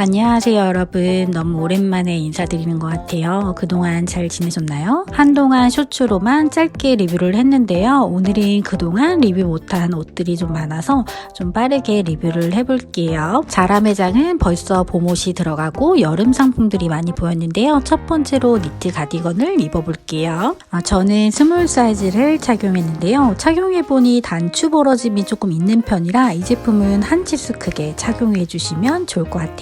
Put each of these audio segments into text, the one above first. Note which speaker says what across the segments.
Speaker 1: 안녕하세요 여러분. 너무 오랜만에 인사드리는 것 같아요. 그동안 잘 지내셨나요? 한동안 쇼츠로만 짧게 리뷰를 했는데요. 오늘은 그동안 리뷰 못한 옷들이 좀 많아서 좀 빠르게 리뷰를 해볼게요. 자라 매장은 벌써 봄옷이 들어가고 여름 상품들이 많이 보였는데요. 첫 번째로 니트 가디건을 입어볼게요. 아, 저는 스몰 사이즈를 착용했는데요. 착용해보니 단추 벌어짐이 조금 있는 편이라 이 제품은 한 치수 크게 착용해 주시면 좋을 것 같아요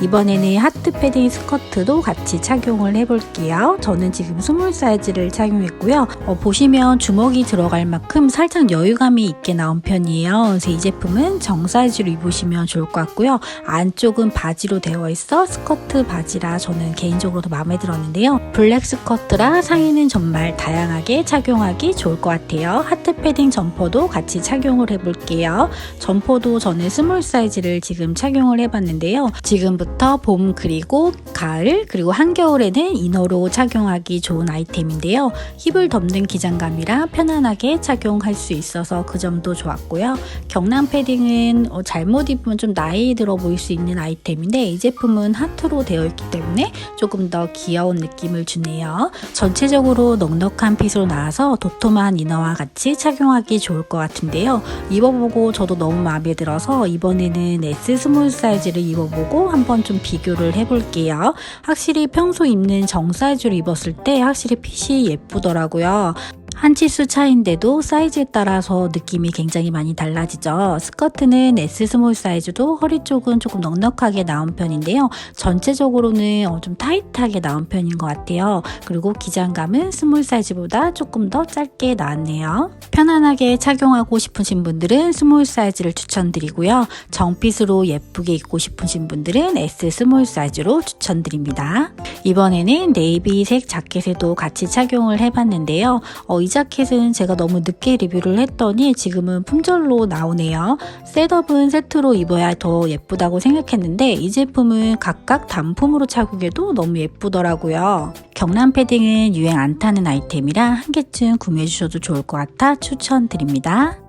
Speaker 1: 이번에는 하트 패딩 스커트도 같이 착용을 해볼게요. 저는 지금 스몰 사이즈를 착용했고요. 어, 보시면 주먹이 들어갈 만큼 살짝 여유감이 있게 나온 편이에요. 그래서 이 제품은 정 사이즈로 입으시면 좋을 것 같고요. 안쪽은 바지로 되어 있어 스커트 바지라 저는 개인적으로 더 마음에 들었는데요. 블랙 스커트라 상의는 정말 다양하게 착용하기 좋을 것 같아요. 하트 패딩 점퍼도 같이 착용을 해볼게요. 점퍼도 저는 스몰 사이즈를 지금 착용을 해봤는데요. 지금부터 봄 그리고 가을 그리고 한겨울에는 이너로 착용하기 좋은 아이템인데요. 힙을 덮는 기장감이라 편안하게 착용할 수 있어서 그 점도 좋았고요. 경남 패딩은 어, 잘못 입으면 좀 나이 들어 보일 수 있는 아이템인데 이 제품은 하트로 되어 있기 때문에 조금 더 귀여운 느낌을 주네요. 전체적으로 넉넉한 핏으로 나와서 도톰한 이너와 같이 착용하기 좋을 것 같은데요. 입어보고 저도 너무 마음에 들어서 이번에는 S 스몰 사이즈를 입어 보고 한번 좀 비교를 해볼게요. 확실히 평소 입는 정 사이즈로 입었을 때 확실히 핏이 예쁘더라고요. 한 치수 차인데도 사이즈에 따라서 느낌이 굉장히 많이 달라지죠. 스커트는 S 스몰 사이즈도 허리 쪽은 조금 넉넉하게 나온 편인데요. 전체적으로는 어, 좀 타이트하게 나온 편인 것 같아요. 그리고 기장감은 스몰 사이즈보다 조금 더 짧게 나왔네요. 편안하게 착용하고 싶으신 분들은 스몰 사이즈를 추천드리고요. 정핏으로 예쁘게 입고 싶으신 분들은 S 스몰 사이즈로 추천드립니다. 이번에는 네이비색 자켓에도 같이 착용을 해봤는데요. 어, 이 자켓은 제가 너무 늦게 리뷰를 했더니 지금은 품절로 나오네요. 셋업은 세트로 입어야 더 예쁘다고 생각했는데 이 제품은 각각 단품으로 착용해도 너무 예쁘더라고요. 경남 패딩은 유행 안 타는 아이템이라 한 개쯤 구매해 주셔도 좋을 것 같아 추천드립니다.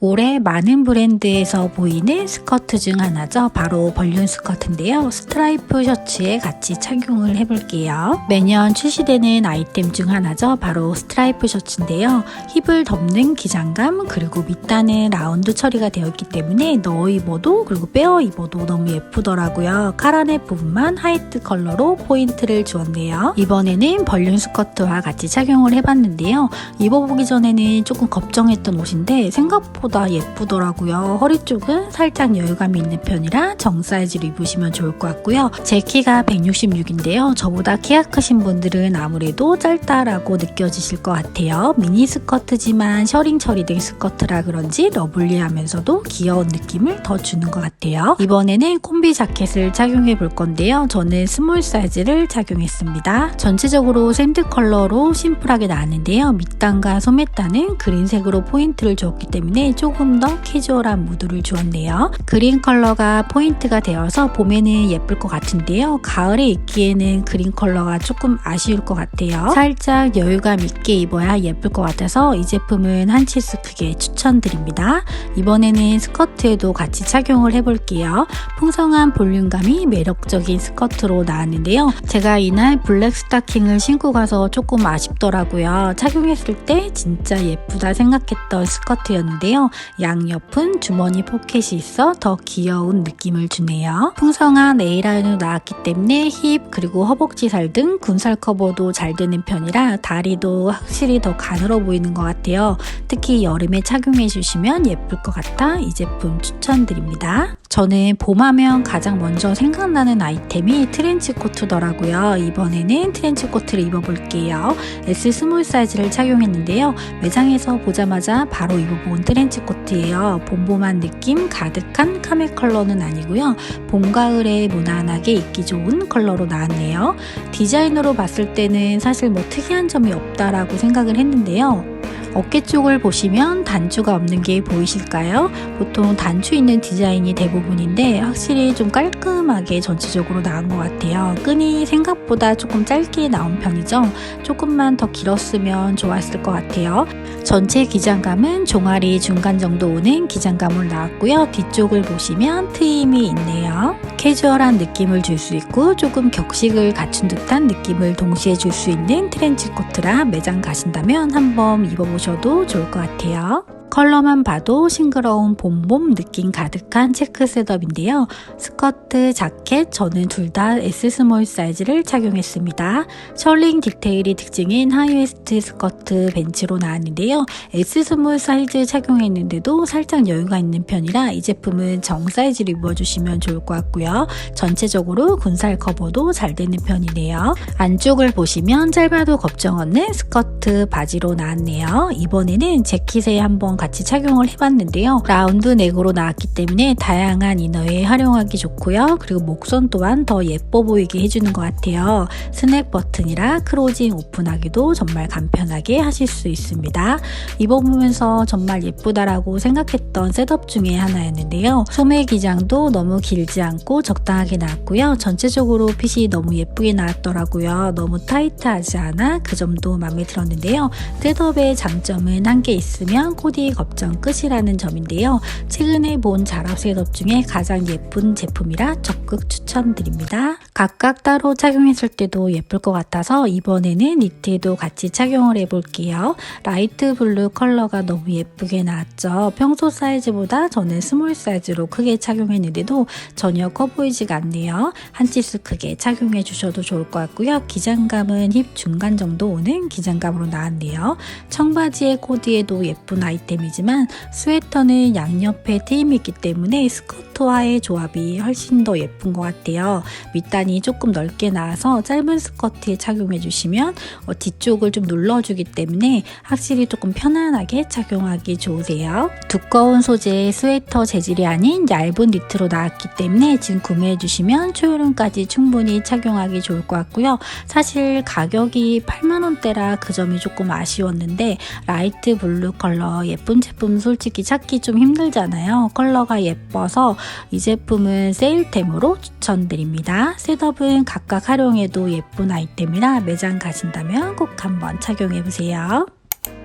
Speaker 1: 올해 많은 브랜드에서 보이는 스커트 중 하나죠. 바로 벌룬 스커트인데요. 스트라이프 셔츠에 같이 착용을 해볼게요. 매년 출시되는 아이템 중 하나죠. 바로 스트라이프 셔츠인데요. 힙을 덮는 기장감 그리고 밑단은 라운드 처리가 되어 있기 때문에 넣어 입어도 그리고 빼어 입어도 너무 예쁘더라고요. 카라넷 부분만 화이트 컬러로 포인트를 주었네요. 이번에는 벌룬 스커트와 같이 착용을 해봤는데요. 입어보기 전에는 조금 걱정했던 옷인데 생각보다 예쁘더라고요. 허리 쪽은 살짝 여유감이 있는 편이라 정 사이즈로 입으시면 좋을 것 같고요. 제 키가 166인데요. 저보다 키가 크신 분들은 아무래도 짧다라고 느껴지실 것 같아요. 미니 스커트지만 셔링 처리된 스커트라 그런지 러블리하면서도 귀여운 느낌을 더 주는 것 같아요. 이번에는 콤비 자켓을 착용해 볼 건데요. 저는 스몰 사이즈를 착용했습니다. 전체적으로 샌드 컬러로 심플하게 나왔는데요. 밑단과 소매단은 그린색으로 포인트를 주었기 때문에 조금 더 캐주얼한 무드를 주었네요. 그린 컬러가 포인트가 되어서 봄에는 예쁠 것 같은데요. 가을에 입기에는 그린 컬러가 조금 아쉬울 것 같아요. 살짝 여유감 있게 입어야 예쁠 것 같아서 이 제품은 한 치수 크게 추천드립니다. 이번에는 스커트에도 같이 착용을 해볼게요. 풍성한 볼륨감이 매력적인 스커트로 나왔는데요. 제가 이날 블랙 스타킹을 신고 가서 조금 아쉽더라고요. 착용했을 때 진짜 예쁘다 생각했던 스커트였는데요. 양옆은 주머니 포켓이 있어 더 귀여운 느낌을 주네요. 풍성한 A라인으로 나왔기 때문에 힙 그리고 허벅지 살 등 군살 커버도 잘 되는 편이라 다리도 확실히 더 가늘어 보이는 것 같아요. 특히 여름에 착용해 주시면 예쁠 것 같아 이 제품 추천드립니다. 저는 봄하면 가장 먼저 생각나는 아이템이 트렌치 코트더라고요. 이번에는 트렌치 코트를 입어볼게요. S 스몰 사이즈를 착용했는데요. 매장에서 보자마자 바로 입어본 트렌치 코트예요. 봄봄한 느낌 가득한 카멜 컬러는 아니고요. 봄, 가을에 무난하게 입기 좋은 컬러로 나왔네요. 디자인으로 봤을 때는 사실 뭐 특이한 점이 없다라고 생각을 했는데요. 어깨 쪽을 보시면 단추가 없는 게 보이실까요? 보통 단추 있는 디자인이 대부분인데 확실히 좀 깔끔하게 전체적으로 나온 것 같아요. 끈이 생각보다 조금 짧게 나온 편이죠. 조금만 더 길었으면 좋았을 것 같아요. 전체 기장감은 종아리 중간 정도 오는 기장감으로 나왔고요. 뒤쪽을 보시면 트임이 있네요. 캐주얼한 느낌을 줄 수 있고 조금 격식을 갖춘 듯한 느낌을 동시에 줄 수 있는 트렌치 코트라 매장 가신다면 한번 입어보 셔도 좋을 것 같아요. 컬러만 봐도 싱그러운 봄봄 느낌 가득한 체크 셋업인데요. 스커트, 자켓 저는 둘 다 S 스몰 사이즈를 착용했습니다. 셜링 디테일이 특징인 하이웨스트 스커트 벤츠로 나왔는데요. S 스몰 사이즈 착용했는데도 살짝 여유가 있는 편이라 이 제품은 정 사이즈로 입어주시면 좋을 것 같고요. 전체적으로 군살 커버도 잘 되는 편이네요. 안쪽을 보시면 짧아도 걱정 없는 스커트 바지로 나왔네요. 이번에는 재킷에 한번 같이 착용을 해봤는데요. 라운드 넥으로 나왔기 때문에 다양한 이너에 활용하기 좋고요. 그리고 목선 또한 더 예뻐 보이게 해주는 것 같아요. 스냅 버튼이라 크로징 오픈하기도 정말 간편하게 하실 수 있습니다. 입어보면서 정말 예쁘다라고 생각했던 셋업 중에 하나였는데요. 소매 기장도 너무 길지 않고 적당하게 나왔고요. 전체적으로 핏이 너무 예쁘게 나왔더라고요. 너무 타이트하지 않아 그 점도 마음에 들었는데요. 셋업의 장점은 한 개 있으면 코디 걱정 끝이라는 점인데요. 최근에 본 자랍 셋업 중에 가장 예쁜 제품이라 적극 추천드립니다. 각각 따로 착용했을 때도 예쁠 것 같아서 이번에는 니트에도 같이 착용을 해볼게요. 라이트 블루 컬러가 너무 예쁘게 나왔죠. 평소 사이즈보다 저는 스몰 사이즈로 크게 착용했는데도 전혀 커 보이지가 않네요. 한 치수 크게 착용해 주셔도 좋을 것 같고요. 기장감은 힙 중간 정도 오는 기장감으로 나왔네요. 청바지의 코디에도 예쁜 아이템이 지만 스웨터는 양옆에 트임이 있기 때문에 스커트와의 조합이 훨씬 더 예쁜 것 같아요. 밑단이 조금 넓게 나와서 짧은 스커트에 착용해 주시면 어, 뒤쪽을 좀 눌러주기 때문에 확실히 조금 편안하게 착용하기 좋으세요. 두꺼운 소재의 스웨터 재질이 아닌 얇은 니트로 나왔기 때문에 지금 구매해 주시면 초여름까지 충분히 착용하기 좋을 것 같고요. 사실 가격이 8만원대라 그 점이 조금 아쉬웠는데 라이트 블루 컬러 예쁜 제품 솔직히 찾기 좀 힘들잖아요. 컬러가 예뻐서 이 제품은 세일템으로 추천드립니다. 셋업은 각각 활용해도 예쁜 아이템이라 매장 가신다면 꼭 한번 착용해보세요.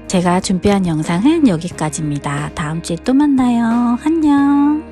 Speaker 1: 제가 준비한 영상은 여기까지입니다. 다음 주에 또 만나요. 안녕.